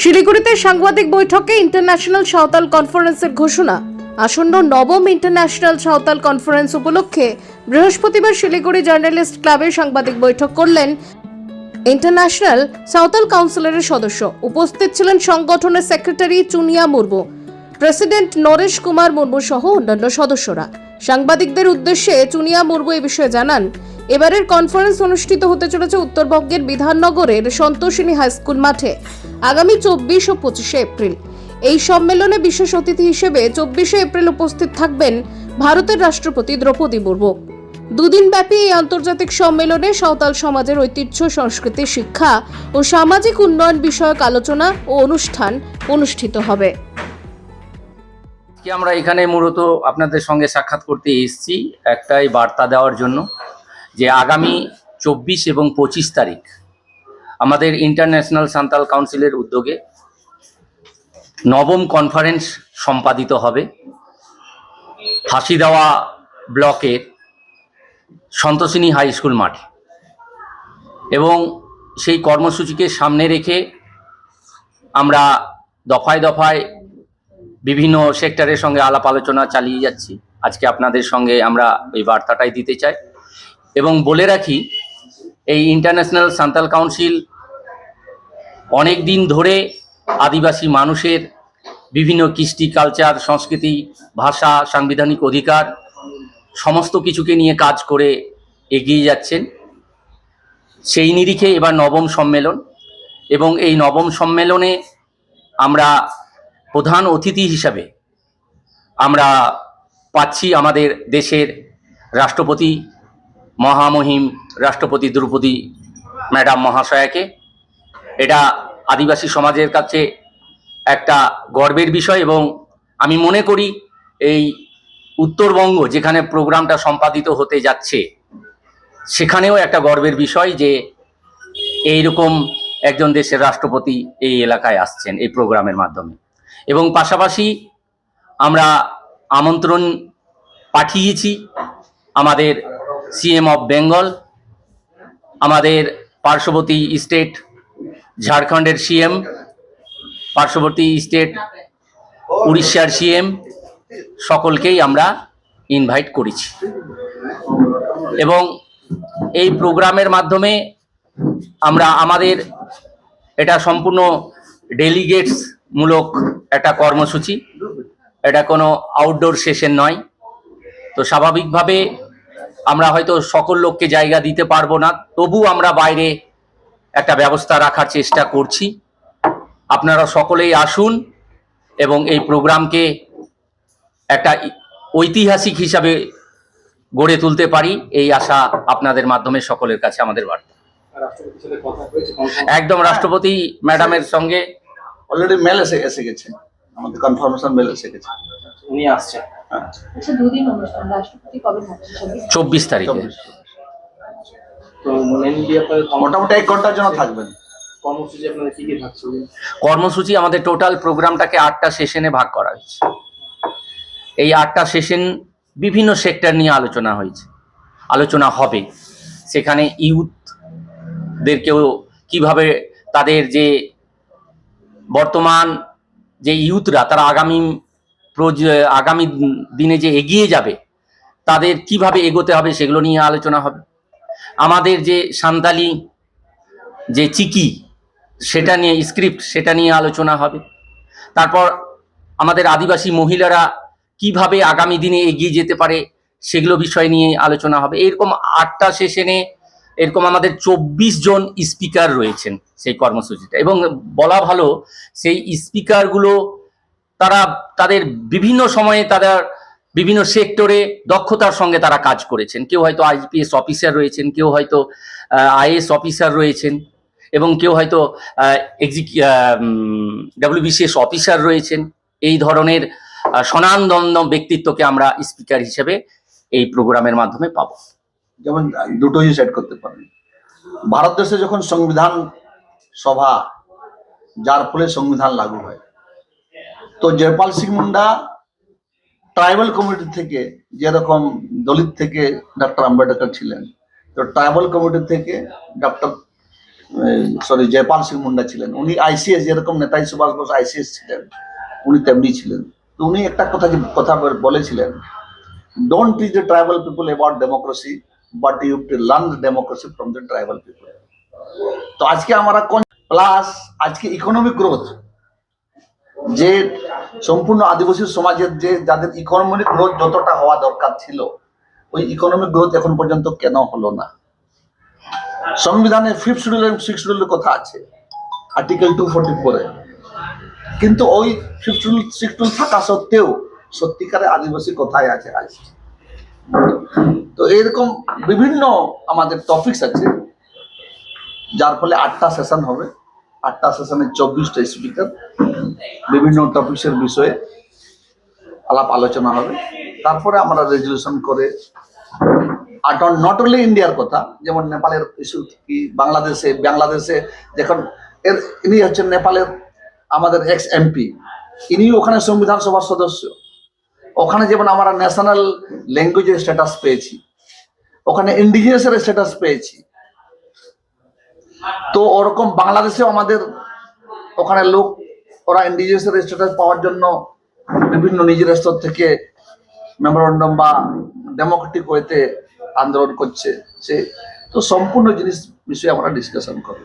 শিলিগুড়িতে সাংবাদিক বৈঠকে ইন্টারন্যাশনাল সাঁওতাল কনফারেন্সের ঘোষণা। আসন্ন নবম ইন্টারন্যাশনাল সাঁওতাল কনফারেন্স উপলক্ষে বৃহস্পতিবার শিলিগুড়ি জার্নালিস্ট ক্লাবে সাংবাদিক বৈঠক করলেন ইন্টারন্যাশনাল সাঁওতাল কাউন্সিলরের সদস্য। উপস্থিত ছিলেন সংগঠনের সেক্রেটারি চুনিয়া মুর্মু, প্রেসিডেন্ট নরেশ কুমার মুর্মু সহ অন্যান্য সদস্যরা। সাংবাদিকদের উদ্দেশ্যে চুনিয়া মুর্মু এ বিষয়ে জানান, এবারের কনফারেন্স অনুষ্ঠিত হতে চলেছে উত্তরবঙ্গের বিধাননগরের সন্তোষিনী হাইস্কুল মাঠে। আগামী চব্বিশ ও পঁচিশে এপ্রিল। এই সম্মেলনে বিশেষ অতিথি হিসেবে চব্বিশে এপ্রিল উপস্থিত থাকবেন ভারতের রাষ্ট্রপতি দ্রৌপদী মুর্মু। দুদিন ব্যাপী এই আন্তর্জাতিক সম্মেলনে সাঁওতাল সমাজের ঐতিহ্য, সংস্কৃতি, শিক্ষা ও সামাজিক উন্নয়ন বিষয়ক আলোচনা ও অনুষ্ঠান অনুষ্ঠিত হবে। আমরা এখানে মূলত আপনাদের সঙ্গে সাক্ষাৎ করতে এসেছি একটাই বার্তা দেওয়ার জন্য যে আগামী চব্বিশ এবং পঁচিশ তারিখ আমাদের ইন্টারন্যাশনাল সান্তাল কাউন্সিলের উদ্যোগে নবম কনফারেন্স সম্পাদিত হবে। ফাঁসিদাওয়া ব্লকের সন্তোষিনী হাই স্কুল মাঠে। এবং সেই কর্মসূচিকে সামনে রেখে আমরা দফায় দফায় বিভিন্ন সেক্টরের সঙ্গে আলাপ আলোচনা চালিয়ে যাচ্ছি। আজকে আপনাদের সঙ্গে আমরা এই বার্তাটাই দিতে চাই। এবং বলে রাখি, এই ইন্টারন্যাশনাল সান্তাল কাউন্সিল অনেক দিন ধরে আদিবাসী মানুষের বিভিন্ন কৃষ্টি, কালচার, সংস্কৃতি, ভাষা, সাংবিধানিক অধিকার সমস্ত কিছুকে নিয়ে কাজ করে এগিয়ে যাচ্ছেন। সেই নিরিখে এবার নবম সম্মেলন এবং এই নবম সম্মেলনে আমরা প্রধান অতিথি হিসাবে আমরা পাচ্ছি আমাদের দেশের রাষ্ট্রপতি মহামহিম রাষ্ট্রপতি দ্রৌপদী, ম্যাডাম মহাশয়াকে। এটা আদিবাসী সমাজের কাছে একটা গর্বের বিষয় এবং আমি মনে করি এই উত্তরবঙ্গ যেখানে প্রোগ্রামটা সম্পাদিত হতে যাচ্ছে, সেখানেও একটা গর্বের বিষয় যে এইরকম একজন দেশের রাষ্ট্রপতি এই এলাকায় আসছেন এই প্রোগ্রামের মাধ্যমে। এবং পাশাপাশি আমরা আমন্ত্রণ পাঠিয়েছি আমাদের সিএম অফ বেঙ্গল আমাদের পার্শ্ববর্তী স্টেট ঝাড়খণ্ডের সিএম, পার্শ্ববর্তী স্টেট, উড়িষ্যার সিএম, সকলকেই আমরা ইনভাইট করেছি। এবং এই প্রোগ্রামের মাধ্যমে আমরা আমাদের এটা সম্পূর্ণ ডেলিগেটস মূলক একটা কর্মসূচি। এটা কোনো আউটডোর সেশন নয়। তো স্বাভাবিকভাবে আমরা হয়তো সকল লোককে জায়গা দিতে পারব না, তবু আমরা বাইরে একটা ব্যবস্থা রাখার চেষ্টা করছি। আপনারা সকলেই আসুন এবং এই প্রোগ্রামকে একটা ঐতিহাসিক হিসাবে গড়ে তুলতে পারি এই আশা আপনাদের মাধ্যমে সকলের কাছে আমাদের বার্তা। একদম রাষ্ট্রপতি ম্যাডামের সঙ্গে অলরেডি মেল এসে এসে গেছে। আমাদের কনফার্মেশন মেল এসে গেছে। উনি আসছেন। আচ্ছা। দুদিন অনুষ্ঠান রাষ্ট্রপতি কবে থাকছে চব্বিশ তারিখে। তো মেনলি আপনাদের কর্ম- মোটামুটি এক ঘণ্টার জন্য থাকবেন। কর্মসূচি আপনাদের কি কি থাকছে কর্মসূচি আমাদের টোটাল প্রোগ্রামটাকে আটটা সেশনে ভাগ করা হয়েছে। এই আটটা সেশন বিভিন্ন সেক্টর নিয়ে আলোচনা হয়েছে। আলোচনা হবে। সেখানে ইউথদেরকেও কীভাবে তাদের যে বর্তমান যে ইউথরা তারা আগামী প্রজ- আগামী দিনে যে এগিয়ে যাবে তাদের কীভাবে এগোতে হবে সেগুলো নিয়ে আলোচনা হবে। আমাদের যে সান্তালি, যে চিকি, সেটা নিয়ে স্ক্রিপ্ট সেটা নিয়ে আলোচনা হবে। তারপর আমাদের আদিবাসী মহিলারা কীভাবে আগামী দিনে এগিয়ে যেতে পারে, সেগুলো বিষয় নিয়ে আলোচনা হবে। এরকম আটটা সেশনে এরকম আমাদের চব্বিশ জন স্পিকার রয়েছেন সেই কর্মসূচিটা এবং বলা ভালো, সেই স্পিকারগুলো তারা, তাদের বিভিন্ন সময়ে তারা বিভিন্ন সেক্টরে দক্ষতার সঙ্গে তারা কাজ করেছেন। কেউ হয়তো আইপিএস অফিসার রয়েছেন কেউ হয়তো আইএস অফিসার রয়েছেন এবং কেউ হয়তো ডাব্লিউবিসিএস অফিসার রয়েছেন। এই ধরনের আহ, স্বনামধন্য ব্যক্তিত্বকে আমরা স্পিকার হিসেবে এই প্রোগ্রামের মাধ্যমে পাবো। যেমন দুটোই সেট করতে পারেন। ভারত দেশে যখন সংবিধান সভা যার ফলে সংবিধান লাগু হয়। তো জয়পাল সিং মুন্ডা ট্রাইবাল কমিটি থেকে যেরকম দলিত থেকে ডক্টর আম্বেদকর ছিলেন, তো ট্রাইবাল কমিটি থেকে ডক্টর সরি জয়পাল সিং মুন্ডা ছিলেন, উনি আইসিএস, যেরকম নেতাজি সুভাষ বোস আইসিএস ছিলেন, উনি তেমনি ছিলেন। তো উনি একটা কথা কথা বলেছিলেন don't teach the tribal people about democracy but you to learn democracy from the tribal people তো আজকে আমরা কোন, প্লাস আজকে ইকোনমিক গ্রোথ যে সম্পূর্ণ আদিবাসী সমাজের যে যাদের ইকোনমিক গ্রোথ যতটা হওয়া দরকার ছিল, ওই ইকোনমিক গ্রোথ এখন পর্যন্ত কেন হলো না? সংবিধানে ফিফথ শিডিউল এবং সিক্স শিডিউলের কথা আছে আর্টিকেল টু ফোর্টি ফোরে কিন্তু ওই ফিফথ শিডিউল সিক্স শিডিউল থাকা সত্ত্বেও সত্যিকারে আদিবাসী কোথায় আছে আজ? তো এরকম বিভিন্ন আমাদের টপিকস আছে, যার ফলে আটটা সেশন হবে। আটটা সেশনে চব্বিশটা স্পিকার বিভিন্ন টপিক্সের বিষয়ে আলাপ আলোচনা হবে। তারপরে আমরা রেজলিউশন করে আর নট অনলি ইন্ডিয়ার কথা, যেমন নেপালের ইস্যু কি, বাংলাদেশে বাংলাদেশে যখন এর, ইনি হচ্ছেন নেপালের আমাদের এক্স এমপি ইনি ওখানে সংবিধান সভার সদস্য। ওখানে যেমন আমরা ন্যাশনাল ল্যাঙ্গুয়েজের স্ট্যাটাস পেয়েছি, ওখানে ইন্ডিজিনিয়াসের স্ট্যাটাস পেয়েছি। তো ওরকম বাংলাদেশেও আমাদের ওখানে লোক ওরা ইন্ডিজিনিয়াসের স্ট্যাটাস পাওয়ার জন্য বিভিন্ন নিজের স্তর থেকে মেমোরেন্ডাম বা ডেমোক্রেটিক ওয়েতে আন্দোলন করছে। সে তো সম্পূর্ণ জিনিস বিষয়ে আমরা ডিসকাশন করব।